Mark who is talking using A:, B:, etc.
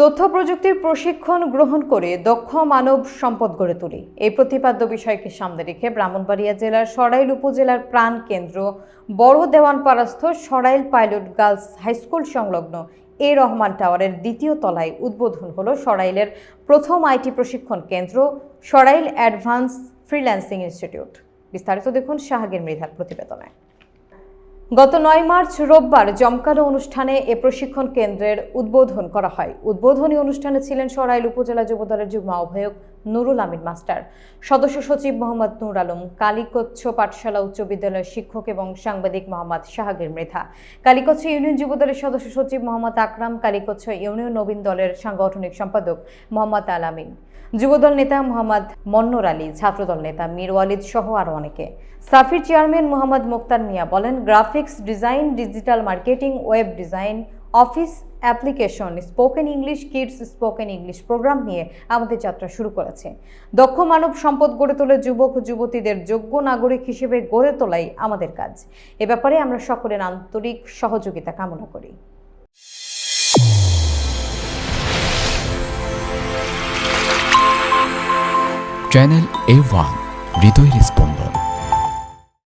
A: তথ্য প্রযুক্তির প্রশিক্ষণ গ্রহণ করে দক্ষ মানব সম্পদ গড়ে তুলি। এই প্রতিপাদ্য বিষয়কে সামনে রেখে ব্রাহ্মণবাড়িয়া জেলার সরাইল উপজেলার প্রাণ কেন্দ্র বড় দেওয়ানপাড়াস্থ Sarail pilot girls high school সংলগ্ন এ রহমান টাওয়ারের দ্বিতীয় তলায় উদ্বোধন হলো সরাইলের প্রথম আইটি প্রশিক্ষণ কেন্দ্র, সরাইল অ্যাডভান্স ফ্রিল্যান্সিং ইনস্টিটিউট। বিস্তারিত দেখুন শাহাগের মৃধার প্রতিবেদনে। গত নয় মার্চ রোববার জমকালো অনুষ্ঠানে এ প্রশিক্ষণ কেন্দ্রের উদ্বোধন করা হয়। উদ্বোধনী অনুষ্ঠানে ছিলেন সরাইল উপজেলা যুবদলের যুগ্ম আহ্বায়ক নুরুল আমিন মাস্টার, সদস্য সচিব মোহাম্মদ নূর আলম, কালীকচ্ছ পাঠশালা উচ্চ বিদ্যালয়ের শিক্ষক এবং সাংবাদিক মোহাম্মদ শাহাগের মৃধা কালীকচ্ছ ইউনিয়ন যুবদলের সদস্য সচিব মোহাম্মদ আকরাম, কালীকচ্ছ ইউনিয়ন নবীন দলের সাংগঠনিক সম্পাদক মোহাম্মদ আলামিন যুবদল নেতা মোহাম্মদ মন্নর আলী, ছাত্রদল নেতা মীর ওয়ালিদ সহ আরও অনেকে। সাফির চেয়ারম্যান মোহাম্মদ মুক্তার মিয়া বলেন graphics design digital marketing web design office application spoken English kids spoken English programme নিয়ে আমাদের যাত্রা শুরু করেছে। দক্ষ মানব সম্পদ গড়ে তোলে যুবক যুবতীদের যোগ্য নাগরিক হিসেবে গড়ে তোলাই আমাদের কাজ। এ ব্যাপারে আমরা সকলের আন্তরিক সহযোগিতা কামনা করি।
B: চ্যানেল এ ওয়ান হৃদয়ের স্পন্দন